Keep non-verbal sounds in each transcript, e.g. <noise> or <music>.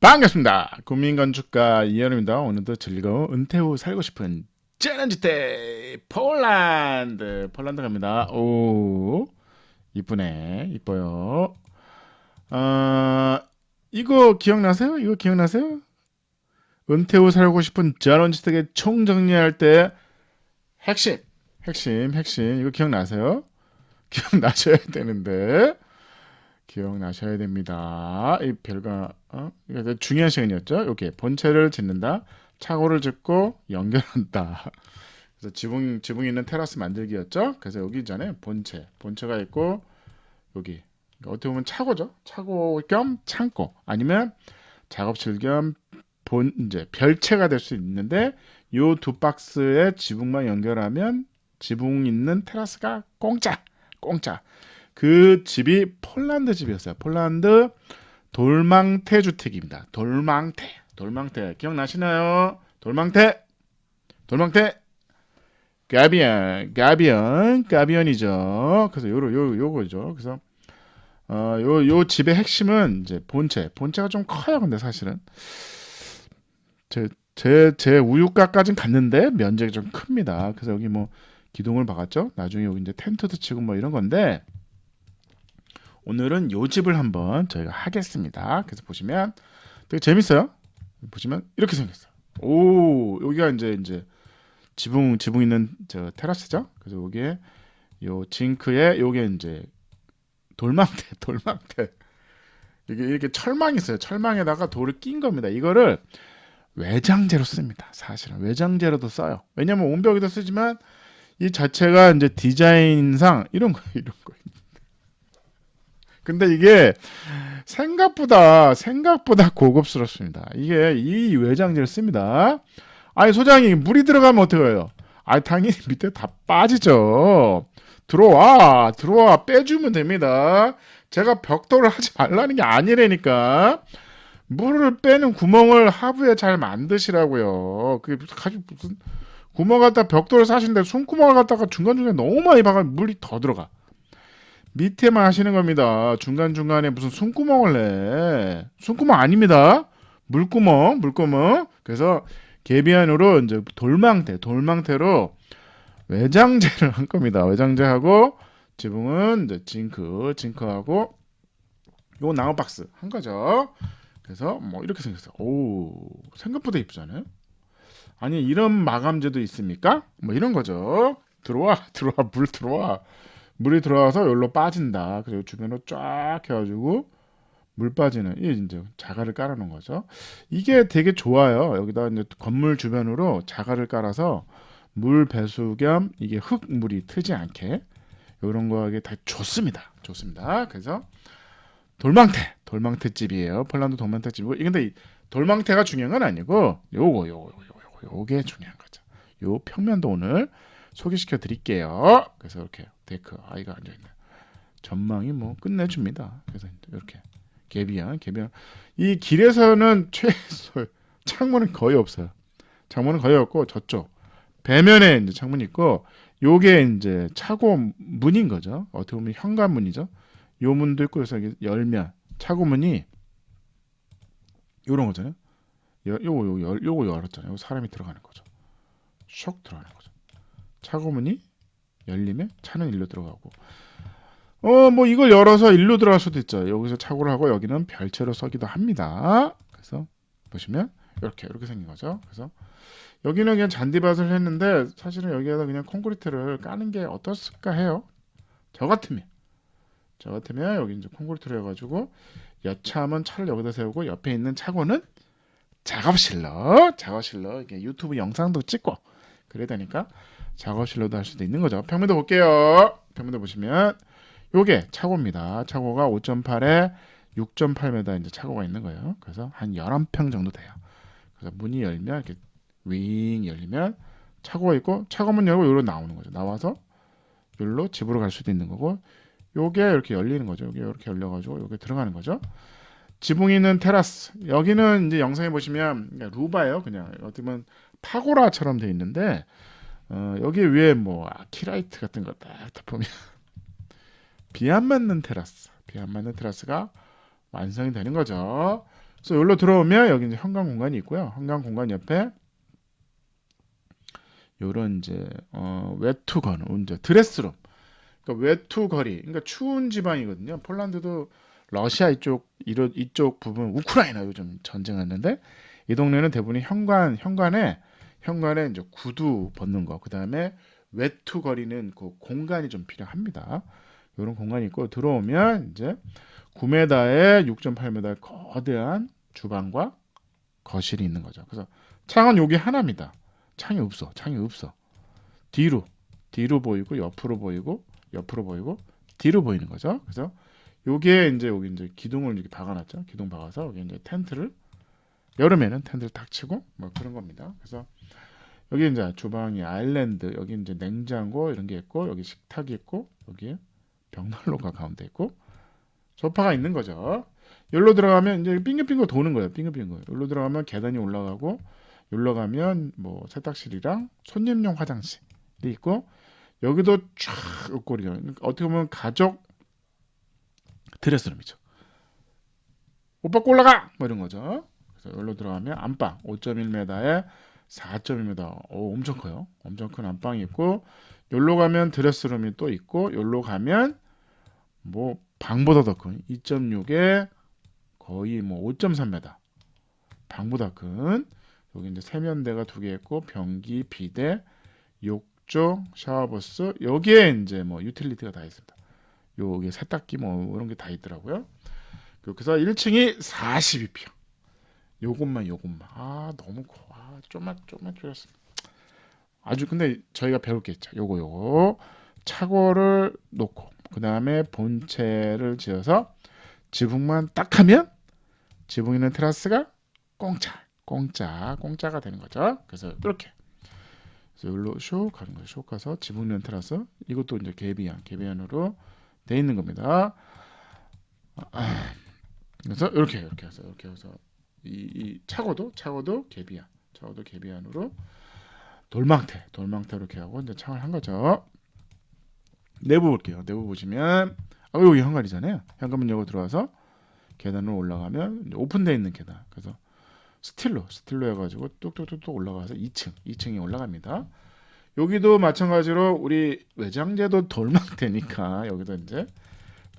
반갑습니다. 국민건축가 이현우입니다. 오늘도 즐거운 은퇴 후 살고 싶은 챌린지 폴란드 폴란드 갑니다. 오 이쁘네 이뻐요. 아 이거 기억나세요? 이거 기억나세요? 은퇴 후 살고 싶은 챌린지 총 정리할 때 핵심 핵심 핵심 이거 기억나세요? <laughs> 기억나셔야 되는데 기억나셔야 됩니다. 이 별거 어? 중요한 시간이었죠. 이렇게 본체를 짓는다, 차고를 짓고 연결한다. 그래서 지붕 지붕 있는 테라스 만들기였죠. 그래서 여기 전에 본체, 본체가 있고 여기 그러니까 어떻게 보면 차고죠. 차고 겸 창고 아니면 작업실 겸 본 이제 별채가 될 수 있는데 요 두 박스에 지붕만 연결하면 지붕 있는 테라스가 공짜, 공짜. 그 집이 폴란드 집이었어요. 폴란드 돌망태 주택입니다. 돌망태, 돌망태 기억나시나요? 돌망태, 돌망태. 가비언, 가비언, 가비언이죠. 그래서 요로 요 요거죠. 그래서 어요 요 집의 핵심은 이제 본체. 본체가 좀 커요. 근데 사실은 제 제 제 우유가까진 갔는데 면적이 좀 큽니다. 그래서 여기 뭐 기둥을 박았죠. 나중에 여기 이제 텐트도 치고 뭐 이런 건데 오늘은 요 집을 한번 저희가 하겠습니다. 그래서 보시면 되게 재밌어요. 보시면 이렇게 생겼어요. 오 여기가 이제 이제 지붕 지붕 있는 저 테라스죠. 그래서 여기에 요 징크에 요게 이제 돌망대 <laughs> 돌망대 이게 이렇게 철망이 있어요. 철망에다가 돌을 낀 겁니다. 이거를 외장재로 씁니다. 사실은 외장재로도 써요. 왜냐면 온벽에도 쓰지만 이 자체가 이제 디자인상 이런 거 <laughs> 이런 거 근데 이게 생각보다 생각보다 고급스럽습니다. 이게 이 외장재를 씁니다. 아니 소장이 물이 들어가면 어떡해요? 아 당연히 밑에 다 빠지죠. 들어와 들어와 빼주면 됩니다. 제가 벽돌을 하지 말라는 게 아니라니까. 물을 빼는 구멍을 하부에 잘 만드시라고요. 그게 무슨 무슨 구멍 갖다 벽돌을 사시는데 숨구멍을 갖다가 중간중간에 너무 많이 박아 물이 더 들어가. 밑에만 하시는 겁니다. 중간중간에 무슨 숨구멍을 내. 숨구멍 아닙니다. 물구멍, 물구멍. 그래서 개비안으로 이제 돌망태, 돌망태로 외장재를 한 겁니다. 외장재하고 지붕은 이제 징크, 징크하고 요 나무 박스 한 거죠. 그래서 뭐 이렇게 생겼어요. 오, 생각보다 이쁘잖아요. 아니 이런 마감재도 있습니까? 뭐 이런 거죠. 들어와, <laughs> 들어와, 물 들어와. 물이 들어와서 여기로 빠진다. 그리고 주변으로 쫙 해가지고 물 빠지는 이 이제 자갈을 깔아놓은 거죠. 이게 되게 좋아요. 여기다 이제 건물 주변으로 자갈을 깔아서 물 배수 겸 이게 흙물이 트지 않게 이런 거하기 다 좋습니다. 좋습니다. 그래서 돌망태, 돌망태 집이에요. 폴란드 돌망태 집이고 근데 이 돌망태가 중요한 건 아니고 요거 요거 요거 요게 중요한 거죠. 요 평면도 오늘 소개시켜 드릴게요. 그래서 이렇게 데크 아이가 앉아 있네. 전망이 뭐 끝내줍니다. 그래서 이렇게 개비야 개비야 이 길에서는 <laughs> 최소 창문은 거의 없어요. 창문은 거의 없고 저쪽 배면에 이제 창문이 있고 요게 이제 차고 문인 거죠. 어떻게 보면 현관문이죠. 요 문도 있고 그래서 열면 차고 문이 요런 거잖아요. 요, 요거 열, 요거 열었잖아요. 요 사람이 들어가는 거죠. 슉 들어가는 거죠. 차고문이 열리면 차는 일로 들어가고. 어 뭐 이걸 열어서 일로 들어갈 수도 있죠. 여기서 차고를 하고 여기는 별채로 서기도 합니다. 그래서 보시면 이렇게 이렇게 생긴 거죠. 그래서 여기는 그냥 잔디밭을 했는데 사실은 여기에다 그냥 콘크리트를 까는 게 어떻을까 해요? 저 같으면. 저 같으면 여기 이제 콘크리트를 해가지고 여차하면 차를 여기다 세우고 옆에 있는 차고는 작업실로 작업실로 이게 유튜브 영상도 찍고 그래야 되니까 작업실로도 할 수도 있는 거죠. 평면도 볼게요. 평면도 보시면 요게 차고입니다. 차고가 5.8에 6.8m 이제 차고가 있는 거예요. 그래서 한 11평 정도 돼요. 그래서 문이 열면 이렇게 윙 열리면 차고가 있고 차고문 열고 요로 나오는 거죠. 나와서 요로 집으로 갈 수도 있는 거고 요게 이렇게 열리는 거죠. 요게 이렇게 열려 가지고 요게 들어가는 거죠. 지붕이 있는 테라스. 여기는 이제 영상에 보시면 루바예요. 그냥 어떻게 보면 파고라처럼 돼 있는데 어, 여기 위에 뭐 아키라이트 같은 거딱 보면 비 안 맞는 테라스, 비 안 맞는 테라스가 완성이 되는 거죠. 그래서 여기로 들어오면 여기 이제 현관 공간이 있고요. 현관 공간 옆에 요런 이제 어 외투건 이제 드레스룸. 그러니까 외투 거리. 그러니까 추운 지방이거든요. 폴란드도 러시아 이쪽 이런 이쪽 부분 우크라이나 요즘 전쟁했는데 이 동네는 대부분 현관 현관에 현관에 이제 구두 벗는 거 그 다음에 외투 거리는 그 공간이 좀 필요합니다. 이런 공간이 있고 들어오면 이제 9m에 6.8m 거대한 주방과 거실이 있는 거죠. 그래서 창은 여기 하나입니다. 창이 없어. 창이 없어. 뒤로 뒤로 보이고 옆으로 보이고 옆으로 보이고 뒤로 보이는 거죠. 그래서 요게 이제 여기 이제 기둥을 이렇게 박아놨죠. 기둥 박아서 여기 이제 텐트를 여름에는 텐트를 탁 치고 뭐 그런 겁니다. 그래서 여기 이제 주방이 아일랜드 여기 이제 냉장고 이런 게 있고 여기 식탁이 있고 여기에 벽난로가 가운데 있고 소파가 있는 거죠. 여기로 들어가면 이제 빙글빙글 도는 거예요. 빙글빙글. 여기로 들어가면 계단이 올라가고 여기로 가면 뭐 세탁실이랑 손님용 화장실이 있고 여기도 쫙 옷걸이가 어떻게 보면 가족 드레스룸이죠. 오빠 올라가 뭐 이런 거죠. 여기로 들어가면 안방 5.1m에 4.1m. 오, 엄청 커요. 엄청 큰 안방이 있고 여기로 가면 드레스룸이 또 있고 여기로 가면 뭐 방보다 더 큰 2.6에 거의 뭐 5.3m. 방보다 큰 여기 이제 세면대가 두 개 있고 변기, 비데, 욕조, 샤워부스 여기에 이제 뭐 유틸리티가 다 있습니다. 여기 세탁기 뭐 이런 게 다 있더라고요. 그래서 1층이 42평. 요것만 요것만 아 너무 커. 아 좀만 좀만 줄였어. 아주 근데 저희가 배울 게 있죠. 요거 요거 차고를 놓고 그 다음에 본체를 지어서 지붕만 딱 하면 지붕 있는 테라스가 공짜 공짜 공짜가 되는 거죠. 그래서 이렇게 그래서 여기로 슉 가는 거죠. 슉 가서 지붕 있는 테라스 이것도 이제 개비안 개비안으로 돼 있는 겁니다. 아, 그래서 이렇게 이렇게 해서 이렇게 해서 이, 이 차고도 차고도 개비안 차고도 개비안으로 돌망태 돌망태 이렇게 하고 이제 창을 한 거죠. 내부 볼게요. 내부 보시면 아, 여기 현관이잖아요. 현관문 열고 들어와서 계단으로 올라가면 오픈되어 있는 계단. 그래서 스틸로 스틸로 해가지고 뚝뚝뚝뚝 올라가서 2층 2층에 올라갑니다. 여기도 마찬가지로 우리 외장재도 돌망태니까 <laughs> 여기도 이제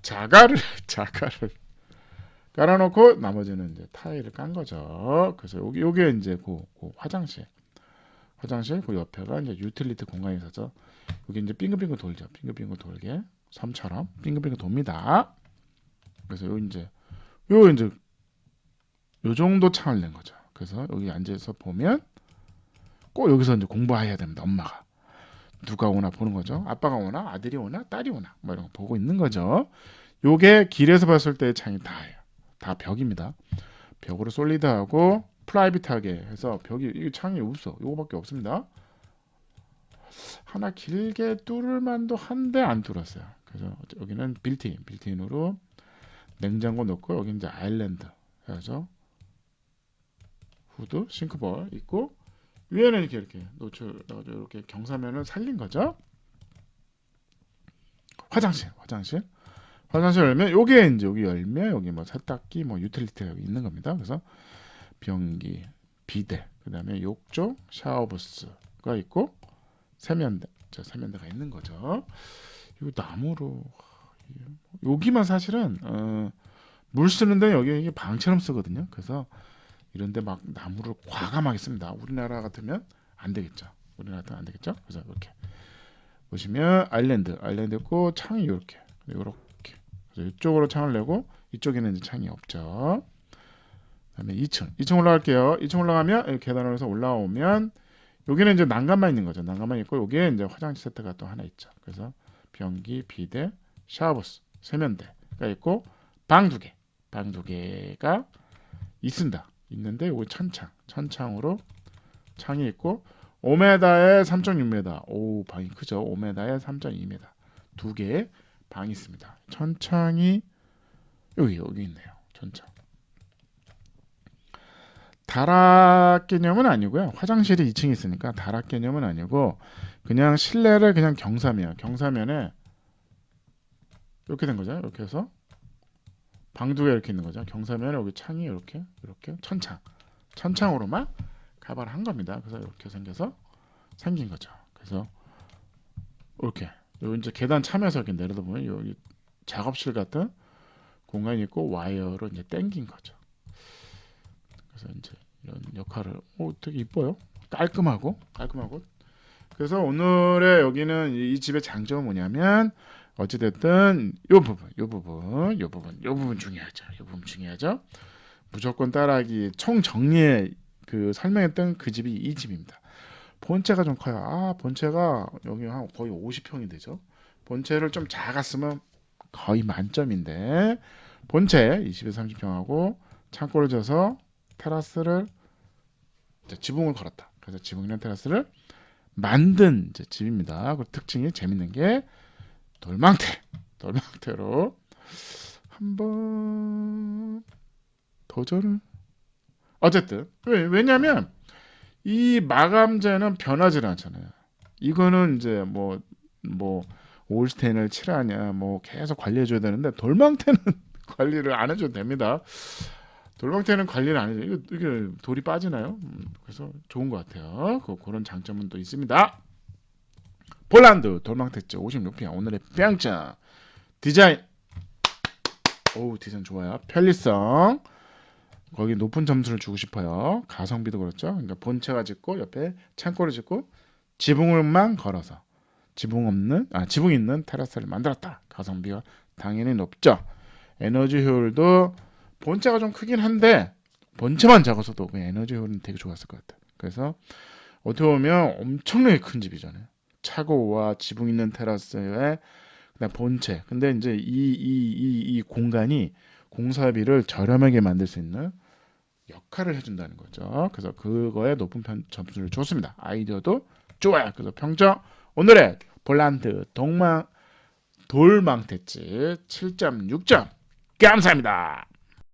자갈을 자갈을 깔아놓고 나머지는 이제 타일을 깐 거죠. 그래서 여기 요게 이제 그, 그 화장실 화장실 그 옆에가 이제 유틸리티 공간이 있어서 여기 이제 빙글빙글 돌죠. 빙글빙글 돌게 섬처럼 빙글빙글 돕니다. 그래서 요 이제 요 이제 요 정도 창을 낸 거죠. 그래서 여기 앉아서 보면 꼭 여기서 이제 공부해야 됩니다. 엄마가 누가 오나 보는 거죠. 아빠가 오나 아들이 오나 딸이 오나 뭐 이런 거 보고 있는 거죠. 요게 길에서 봤을 때 창이 다예요. 다 벽입니다. 벽으로 솔리드하고 프라이빗하게 해서 벽이 이 창이 없어. 요거밖에 없습니다. 하나 길게 뚫을 만도 한데 안 뚫었어요. 그래서 여기는 빌트인, 빌트인으로 냉장고 넣고 여기 이제 아일랜드 해서 후드, 싱크볼 있고 위에는 이렇게 이렇게 노출 이렇게 경사면을 살린 거죠. 화장실, 화장실, 화장실 열면 요게 이제 여기 열면 여기 뭐 세탁기, 뭐 유틸리티가 여기 있는 겁니다. 그래서 변기, 비데, 그다음에 욕조, 샤워부스가 있고 세면대, 저 세면대가 있는 거죠. 이거 나무로 여기만 사실은 어, 물 쓰는데 여기 이게 방처럼 쓰거든요. 그래서 이런데 막 나무를 과감하게 씁니다. 우리나라 같으면 안 되겠죠. 우리나라 같으면 안 되겠죠. 그래서 이렇게 보시면 아일랜드, 아일랜드 있고 창이 이렇게, 이렇게. 이쪽으로 창을 내고 이쪽에는 이제 창이 없죠. 그다음에 2층, 2층 올라갈게요. 2층 올라가면 계단으로 해서 올라오면 여기는 이제 난간만 있는 거죠. 난간만 있고 여기에 이제 화장실 세트가 또 하나 있죠. 그래서 변기, 비데, 샤워부스, 세면대가 있고 방 두 개, 방 두 개가 있습니다. 있는데 여기 천창, 천창으로 창이 있고 5m에 3.6m. 오 방이 크죠. 5m에 3.2m. 두 개의 방이 있습니다. 천창이 여기 여기 있네요. 천창. 다락 개념은 아니고요. 화장실이 2층에 있으니까 다락 개념은 아니고 그냥 실내를 그냥 경사면, 경사면에 이렇게 된 거죠. 이렇게 해서 방 두 개 이렇게 있는 거죠. 경사면 여기 창이 이렇게 이렇게 천창 천창으로만 가발을 한 겁니다. 그래서 이렇게 생겨서 생긴 거죠. 그래서 이렇게 요 이제 계단 차면서 이렇게 내려다 보면 여기 작업실 같은 공간이 있고 와이어로 이제 당긴 거죠. 그래서 이제 이런 역할을 오 되게 이뻐요. 깔끔하고 깔끔하고 그래서 오늘의 여기는 이- 이 집의 장점은 뭐냐면 어찌됐든 요 부분 요 부분 요 부분 요 부분 중요하죠. 요 부분 중요하죠. 무조건 따라하기 총 정리해 그 설명했던 그 집이 이 집입니다. 본체가 좀 커요. 아 본체가 여기 한 거의 50평이 되죠. 본체를 좀 작았으면 거의 만점인데 본체 20에서 30평하고 창고를 져서 테라스를 지붕을 걸었다. 그래서 지붕 있는 테라스를 만든 집입니다. 그 특징이 재밌는 게 돌망태, 돌망태로 한번 도전을 어쨌든 왜, 왜냐면 이 마감재는 변하지 않잖아요. 이거는 이제 뭐 뭐 올스텐을 칠하냐 뭐 계속 관리해 줘야 되는데 돌망태는 <laughs> 관리를 안 해줘도 됩니다. 돌망태는 관리를 안 해요. 이거 이게 돌이 빠지나요? 음, 그래서 좋은 것 같아요. 그, 그런 장점은 또 있습니다. 폴란드 돌망태째 56평 오늘의 평점 디자인 오 디자인 좋아요. 편리성 거기 높은 점수를 주고 싶어요. 가성비도 그렇죠. 그러니까 본체가 짓고 옆에 창고를 짓고 지붕을만 걸어서 지붕 없는 아 지붕 있는 테라스를 만들었다. 가성비가 당연히 높죠. 에너지 효율도 본체가 좀 크긴 한데 본체만 작아서도 그 에너지 효율은 되게 좋았을 것 같아요. 그래서 어떻게 보면 엄청나게 큰 집이잖아요. 차고와 지붕 있는 테라스에 그다음 본체. 근데 이제 이 이 이 이 공간이 공사비를 저렴하게 만들 수 있는 역할을 해준다는 거죠. 그래서 그거에 높은 편, 점수를 줬습니다. 아이디어도 좋아요. 그래서 평점 오늘의 볼란드 동망 돌망태집 7.6점 감사합니다.